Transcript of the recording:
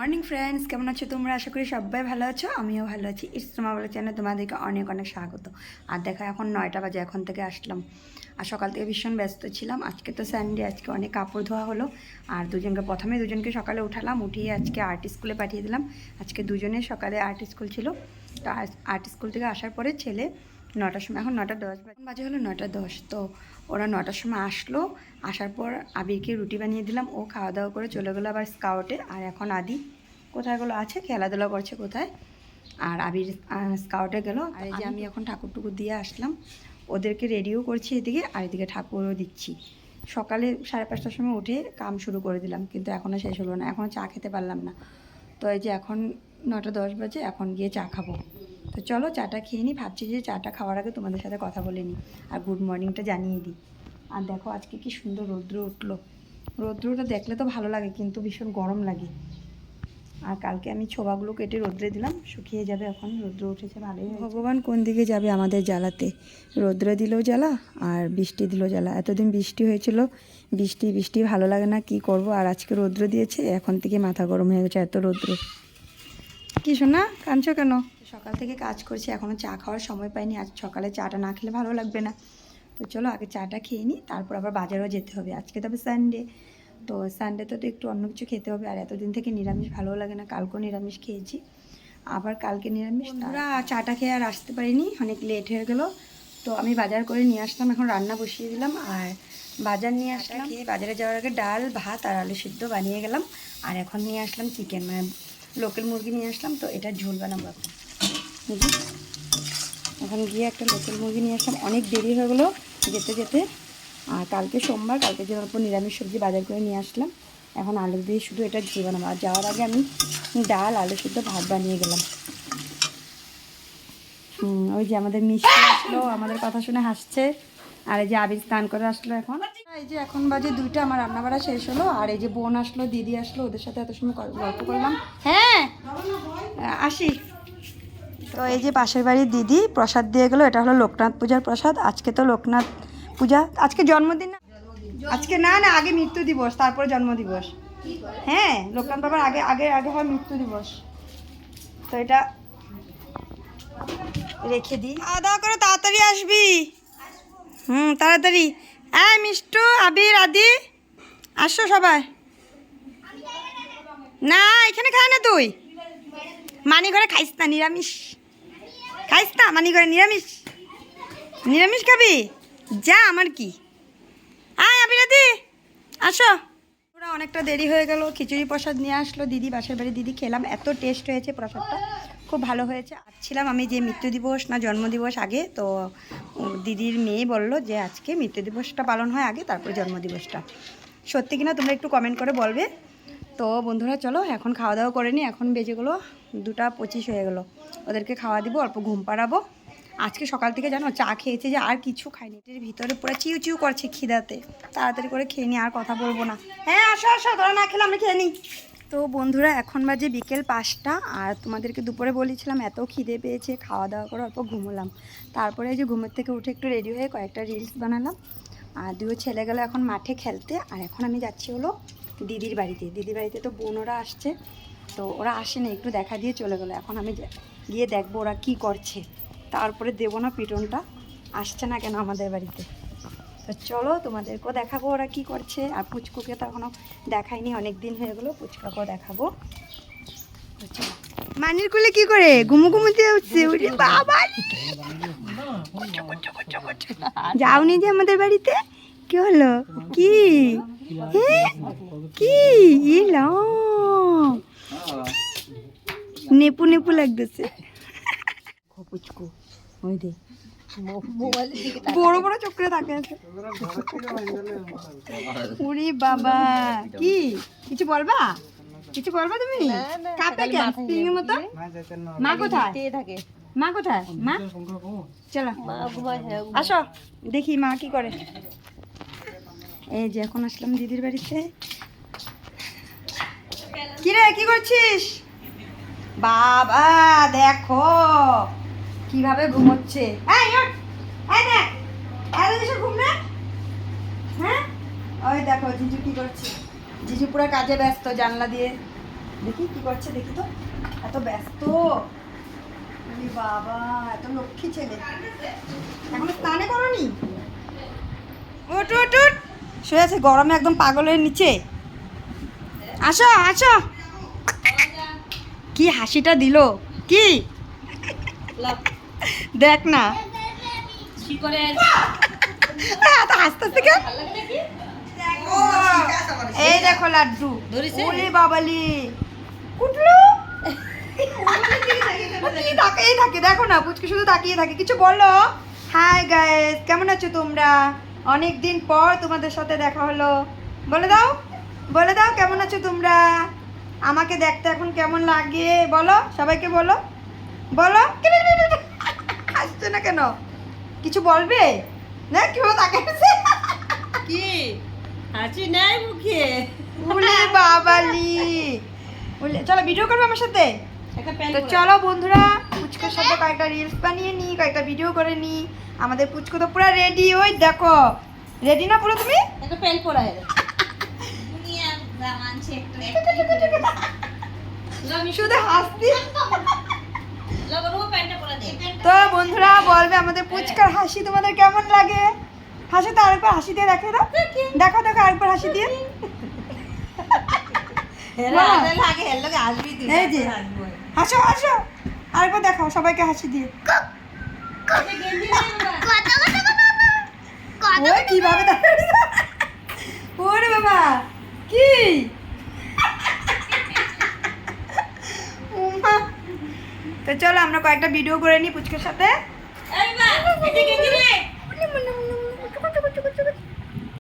Morning friends, কেমন আছো তোমরা? আশা করি সবাই ভালো আছো, আমিও ভালো আছি। ইসমা বলে চ্যানেল তোমাদেরকে অনেক অনেক স্বাগত। আর দেখা, এখন নয়টা বাজে, এখন থেকে আসলাম। আর সকাল থেকে ভীষণ ব্যস্ত ছিলাম। আজকে তো সানডে আজকে অনেক কাপড় ধোয়া হলো। আর দুজনকে, প্রথমে দুজনকে সকালে উঠালাম, উঠিয়ে আজকে আর্ট স্কুলে পাঠিয়ে দিলাম। আজকে দুজনে সকালে আর্ট স্কুল ছিল। তো আর্ট স্কুল থেকে আসার পরে ছেলে নটার সময়, এখন নটা দশ বাজে হলো নটা দশ। তো ওরা নটার সময় আসলো, আসার পর আবিরকে রুটি বানিয়ে দিলাম, ও খাওয়া দাওয়া করে চলে গেলো আবার স্কাউটে। আর এখন আদি কোথায়গুলো? আছে, খেলাধুলা করছে কোথায়? আর আবির স্কাউটে গেল। আর এই যে আমি এখন ঠাকুর টুকুর দিয়ে আসলাম, ওদেরকে রেডিও করছি এদিকে, আর এদিকে ঠাকুরও দিচ্ছি। সকালে সাড়ে পাঁচটার সময় উঠে কাম শুরু করে দিলাম, কিন্তু এখনও শেষ হলো না এখনও চা খেতে পারলাম না। তো এই যে এখন নটা দশ বাজে, এখন গিয়ে চা খাব। তো চলো চাটা খেয়ে নিই ভাবছি যে চাটা খাওয়ার আগে তোমাদের সাথে কথা বলে নিই আর গুড মর্নিংটা জানিয়ে দিই। আর দেখো আজকে কি সুন্দর রৌদ্র উঠল। রৌদ্রটা দেখলে তো ভালো লাগে কিন্তু ভীষণ গরম লাগে। আর কালকে আমি ছোবাগুলো কেটে রোদ্রে দিলাম শুকিয়ে যাবে এখন রৌদ্র উঠেছে ভালোই ভগবান কোন দিকে যাবে আমাদের জ্বালাতে? রৌদ্র দিলেও জ্বালা আর বৃষ্টি দিলেও জ্বালা। এতদিন বৃষ্টি হয়েছিল বৃষ্টি বৃষ্টি ভালো লাগে না কি করব? আর আজকে রৌদ্র দিয়েছে এখন থেকে মাথা গরম হয়ে গেছে এত রৌদ্র। কি শোনা কাঁদছো কেন? সকাল থেকে কাজ করছি এখনও চা খাওয়ার সময় পাইনি আজ সকালে চাটা না খেলে ভালো লাগবে না। তো চলো আগে চাটা খেয়ে নিই তারপর আবার বাজারেও যেতে হবে। আজকে তবে সানডে তো সানডেতে তো একটু অন্য কিছু খেতে হবে আর এতদিন থেকে নিরামিষ ভালো লাগে না কালকেও নিরামিষ খেয়েছি। আবার কালকে নিরামিষ আমরা চাটা খেয়ে আর আসতে পারিনি অনেক লেট হয়ে গেলো। তো আমি বাজার করে নিয়ে আসলাম এখন রান্না বসিয়ে দিলাম আর বাজার নিয়ে আসলাম। খেয়ে বাজারে যাওয়ার আগে ডাল ভাত আর আলু সিদ্ধ বানিয়ে গেলাম আর এখন নিয়ে আসলাম চিকেন মানে লোকাল মুরগি নিয়ে আসলাম তো এটা ঝোল বানাবো এখন। এখন গিয়ে একটা লোকাল মুরগি নিয়ে আসলাম। অনেক দেরি হয়ে গেলো যেতে যেতে। আর কালকে সোমবার কালকে যে অল্প নিরামিষ সবজি বাজার করে নিয়ে আসলাম। এখন আলু দিয়ে শুধু এটা ঝোল বানাবো। আর যাওয়ার আগে আমি ডাল আলু সিদ্ধ ভাত বানিয়ে গেলাম। হুম ওই যে আমাদের মিষ্টি আসলো আমাদের কথা শুনে হাসছে। আর এই যে আবির স্নান করে আসলো এখন। এই যে এখন বাজে দুইটা আমার রান্না বাড়া শেষ হলো। আর এই যে বোন আসলো দিদি আসলো ওদের সাথে এত সময় গল্প করলাম। হ্যাঁ। আসি। তো এই যে পাশের বাড়ির দিদি প্রসাদ দিয়ে গেলো, এটা হলো লোকনাথ পূজার প্রসাদ। আজকে তো লোকনাথ পূজা। আজকে জন্মদিন না? আজকে না না, আগে মৃত্যু দিবস, তারপরে জন্ম দিবস হ্যাঁ লোকনাথ বাবার আগে আগে আগে হয় মৃত্যু দিবস। তো এটা রেখে দিই। খাওয়া দাওয়া করে তাড়াতাড়ি আসবি। হুম, তাড়াতাড়ি। হ্যাঁ মিষ্টু, আবির, আদি, আসো সবাই। না, এখানে খায় না তুই? মানি ঘরে খাইস না, নিরামিষ। খাইস না মানি করে নিরামিষ। নিরামিষ খাবি? যা, আমার কি? আয়, আবিরাদি, আসো। ওরা অনেকটা দেরি হয়ে গেল, খিচুড়ি প্রসাদ নিয়ে আসলো দিদি, বাসার বাড়ি দিদি, খেলাম। এত টেস্ট হয়েছে প্রসাদটা, খুব ভালো হয়েছে। ছিলাম আমি যে মৃত্যু দিবস না জন্ম দিবস আগে, তো দিদির মেয়ে বলল যে আজকে মৃত্যু দিবসটা পালন হয় আগে, তারপরে জন্ম দিবসটা। সত্যি কিনা তোমরা একটু কমেন্ট করে বলবে? তো বন্ধুরা, চলো এখন খাওয়া দাওয়া করে নি এখন বেজে গেলো দুটা পঁচিশ হয়ে গেলো। ওদেরকে খাওয়া দিব, অল্প ঘুম পাড়াবো। আজকে সকাল থেকে জানো, চা খেয়েছে যে আর কিছু খাইনি। এটির ভিতরে পুরো চিউ চিউ করছে খিদাতে। তাড়াতাড়ি করে খেয়ে নি আর কথা বলব না। হ্যাঁ আসো আসো তোরা না খেলে আমরা খেয়ে নিই। তো বন্ধুরা, এখন বাজে বিকেল পাঁচটা, আর তোমাদেরকে দুপুরে বলেছিলাম, এত খিদে পেয়েছে, খাওয়া দাওয়া করে অল্প ঘুমোলাম। তারপরে যে ঘুমের থেকে উঠে একটু রেডি হয়ে কয়েকটা রিলস বানালাম। আর দুটো ছেলে গেলো এখন মাঠে খেলতে। আর এখন আমি যাচ্ছি হলো দিদির বাড়িতে। দিদির বাড়িতে তো বোনরা আসছে তো ওরা আসেনি একটু দেখা দিয়ে চলে গেলো। এখন আমি গিয়ে দেখব ওরা কি করছে। তারপরে দেবো না পিটনটা আসছে না কেন আমাদের বাড়িতে। তো চলো তোমাদেরকেও দেখাবো ওরা কি করছে। আর পুচকুকে তো এখনও দেখাইনি অনেক দিন হয়ে গেলো পুচকাকেও দেখাবো। মানির কুলে কি করে? ঘুমু ঘুমুতে উঠছে উঠে বাবা যাওনি যে আমাদের বাড়িতে? কি হলো? কি? হ্যাঁ? কি? ইলাম নেপু নেপু লাগতেছে। পুচকু ওই দে। বড় বড় চক্রে থাকে আছে। উরি বাবা কি? কিছু বলবা? কিছু বলবা তুমি? কাঁপে কেন? মতো? মা কোথায়? থাকে। মা কোথায়? মা? চলো। আসো। দেখি মা কি করে। এই যে এখন আসলাম দিদির বাড়িতে। কি রে কি করছিস? বাবা দেখো কীভাবে ঘুমোচ্ছে। এই ওঠ, এই দেখ এত কিসের ঘুম রে হ্যাঁ? ওই দেখো জিজু কি করছে। জিজু পুরো কাজে ব্যস্ত জানলা দিয়ে। দেখি কি করছে দেখি তো। এত ব্যস্ত। বাবা এত লক্ষ্মী ছেলে। এখন স্নানে করনি? উঠ উঠ উঠ শুয়ে আছে গরমে একদম পাগলের নিচে। আসো আসো। কি হাসিটা দিল? কি? দেখ না। কি এত হাসতে থেকে এই দেখো লাড্ডু। ধরেছে? বাবালি। কুটলু? কি তাকিয়ে থাকে? দেখো না পুচকে শুধু তাকিয়ে থাকে। কিছু বলো? হাই গাইস কেমন আছো তোমরা? অনেক দিন পর তোমাদের সাথে দেখা হলো। বলে দাও। বলে দাও কেমন আছো তোমরা? আমাকে দেখতে এখন কেমন লাগে? বলো সবাইকে বলো। বলো। আসছে না কেন? কিছু বলবে? না কেউ তাকিয়ে কি? হাসি নাই মুখে। উলে বাবালি। উলে চলো ভিডিও করবে আমার সাথে? তো চলো বন্ধুরা পুচকোর সাথে কয়েকটা রিলস বানিয়ে নিই কয়েকটা ভিডিও করে নিই। আমাদের পুচকো তো পুরো রেডি ওই দেখো। রেডি না পুরো তুমি? একটা প্যান্ট পরা একটু শুধু হাসতি দে তো বন্ধুরা বলবে আমাদের পুচকার হাসি তোমাদের কেমন লাগে হাসি তো আরেকবার হাসি দিয়ে দেখো দাও দেখো দেখো আরেকবার হাসি দিয়ে। হাসো হাসো আরেকবার দেখাও সবাইকে হাসি দিয়ে কীভাবে ওরে বাবা কি উমা। তো চলো আমরা কয়েকটা ভিডিও করে নিই পুচকের সাথে।